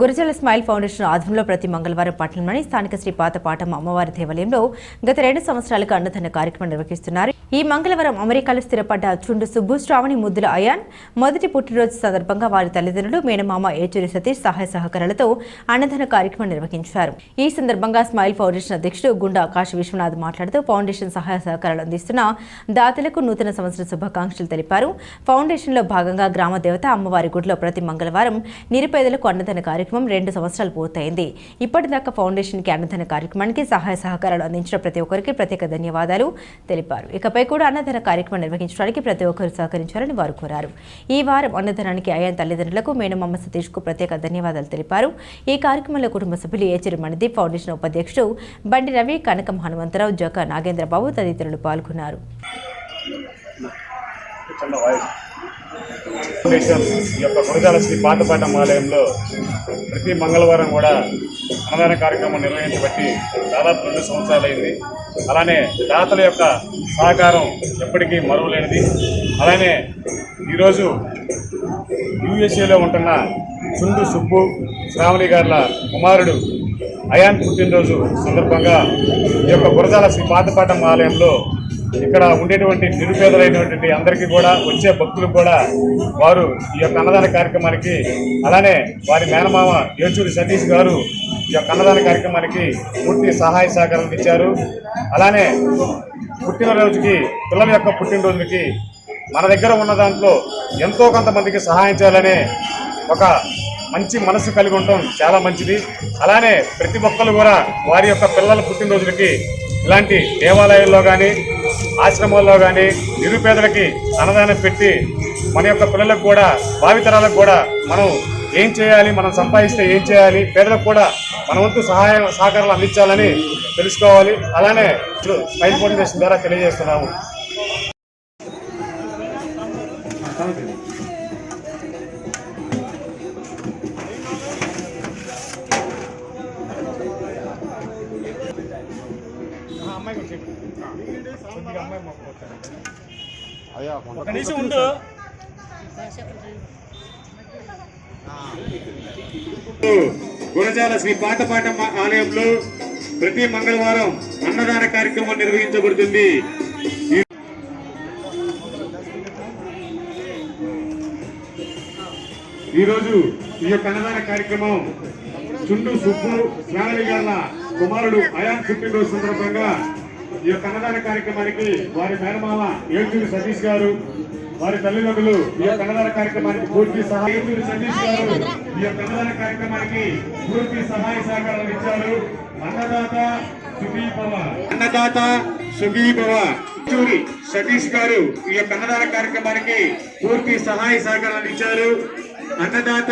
Gurajala smile foundation ఆధ్వర్యంలో ప్రతి మంగళవారం పట్టణంలోని స్థానిక శ్రీ పాతపాటమ్మ అమ్మవారి దేవాలయంలో గత రెండు సంవత్సరాలుగా అన్నదాన కార్యక్రమం నిర్వహిస్తున్నారు. ఈ మంగళవారం అమెరికాలో స్థిరపడ్డ చుండు సుబ్బు శ్రావణి ముద్దుల అయాన్ మొదటి పుట్టినరోజు సందర్భంగా వారి తల్లిదండ్రులు మేనమామ ఏచూరి సతీష్ సహాయ సహకారాలతో అన్నదాన కార్యక్రమం నిర్వహించారు. ఈ సందర్భంగా స్మైల్ ఫౌండేషన్ అధ్యక్షుడు గుండా ఆకాశ విశ్వనాథ్ మాట్లాడుతూ ఫౌండేషన్ సహాయ సహకారాలు అందిస్తున్న దాతలకు నూతన సంవత్సర శుభాకాంక్షలు తెలిపారు. ఫౌండేషన్లో భాగంగా గ్రామ దేవత అమ్మవారి గుడిలో ప్రతి మంగళవారం నిరుపేదలకు అన్నదాన కార్యక్రమం రెండు సంవత్సరాలు పూర్తయింది. ఇప్పటిదాకా ఫౌండేషన్కి అన్నదాన కార్యక్రమానికి సహాయ సహకారాలు అందించిన ప్రతి ఒక్కరికి ప్రత్యేక ధన్యవాదాలు తెలిపారు. ఇక ఇకపై కూడా అన్నదాన కార్యక్రమం నిర్వహించడానికి ప్రతి ఒక్కరు సహకరించాలని వారు కోరారు. ఈ వారం అన్నదానానికి అయాన్ తల్లిదండ్రులకు మేనమామ సతీష్కు ప్రత్యేక ధన్యవాదాలు తెలిపారు. ఈ కార్యక్రమంలో కుటుంబ సభ్యులు ఏచిరి మణిదీప్ ఫౌండేషన్ ఉపాధ్యక్షుడు బండి రవి కనకం హనుమంతరావు జక నాగేంద్రబాబు తదితరులు పాల్గొన్నారు. ఫౌండేషన్ ఈ యొక్క గురజాల శ్రీ పాతపాటం ఆలయంలో ప్రతి మంగళవారం కూడా అన్నదాన కార్యక్రమం నిర్వహించబట్టి దాదాపు రెండు సంవత్సరాలైంది. అలానే దాతల యొక్క సహకారం ఎప్పటికీ మరువలేనిది. అలానే ఈరోజు యుఎస్ఏలో ఉంటున్న చుండు సుబ్బు శ్రావణి గారుల కుమారుడు అయాన్ పుట్టినరోజు సందర్భంగా ఈ యొక్క గురజాల శ్రీ పాతపాఠం ఆలయంలో ఇక్కడ ఉండేటువంటి నిరుపేదలైనటువంటి అందరికీ కూడా వచ్చే భక్తులు కూడా వారు ఈ యొక్క అన్నదాన కార్యక్రమానికి అలానే వారి మేనమామ యోచూరి సతీష్ గారు ఈ యొక్క అన్నదాన కార్యక్రమానికి పూర్తి సహాయ సహకారం ఇచ్చారు. అలానే పుట్టినరోజుకి పిల్లల యొక్క పుట్టినరోజుకి మన దగ్గర ఉన్న దాంట్లో ఎంతో కొంతమందికి సహాయం చేయాలనే ఒక మంచి మనసు కలిగి ఉండటం చాలా మంచిది. అలానే ప్రతి ఒక్కరు కూడా వారి యొక్క పిల్లల పుట్టినరోజులకి ఇలాంటి దేవాలయాల్లో కానీ ఆశ్రమాల్లో కానీ నిరుపేదలకి అన్నదానం పెట్టి మన యొక్క పిల్లలకు కూడా భావితరాలకు కూడా మనం ఏం చేయాలి మనం సంపాదిస్తే ఏం చేయాలి పేదలకు కూడా మన వంతు సహాయం సహకారాలు అందించాలని తెలుసుకోవాలి. అలానే స్మైల్ ఫౌండేషన్ ద్వారా తెలియజేస్తున్నాము. అమ్మాయి ఒక నిమిషం ఉండు. గురజాల శ్రీ పాతపాటమ్మ ఆలయంలో ప్రతి మంగళవారం అన్నదాన కార్యక్రమం నిర్వహించబడుతుంది. ఈ- ఈరోజు ఈ యొక్క అన్నదాన కార్యక్రమం చుండు సుబ్బు గారుల కుమారుడు అయాన్ పుట్టినరోజు సందర్భంగా ఈ యొక్క అన్నదాన కార్యక్రమానికి వారి మేనమామ ఏల్చూరి సతీష్ గారు వారి తల్లిదండ్రులు ఈ యొక్క అన్నదాన కార్యక్రమానికి పూర్తి సహాయ సతీష్ గారు ఈ యొక్క అన్నదాన కార్యక్రమానికి పూర్తి సహాయ సహకారాలు ఇచ్చారు. అన్నదాత సుఖీభవ అన్నదాత సుఖీభవ ఏల్చూరి సతీష్ గారు ఈ యొక్క అన్నదాన కార్యక్రమానికి పూర్తి సహాయ సహకారాలు ఇచ్చారు. అన్నదాత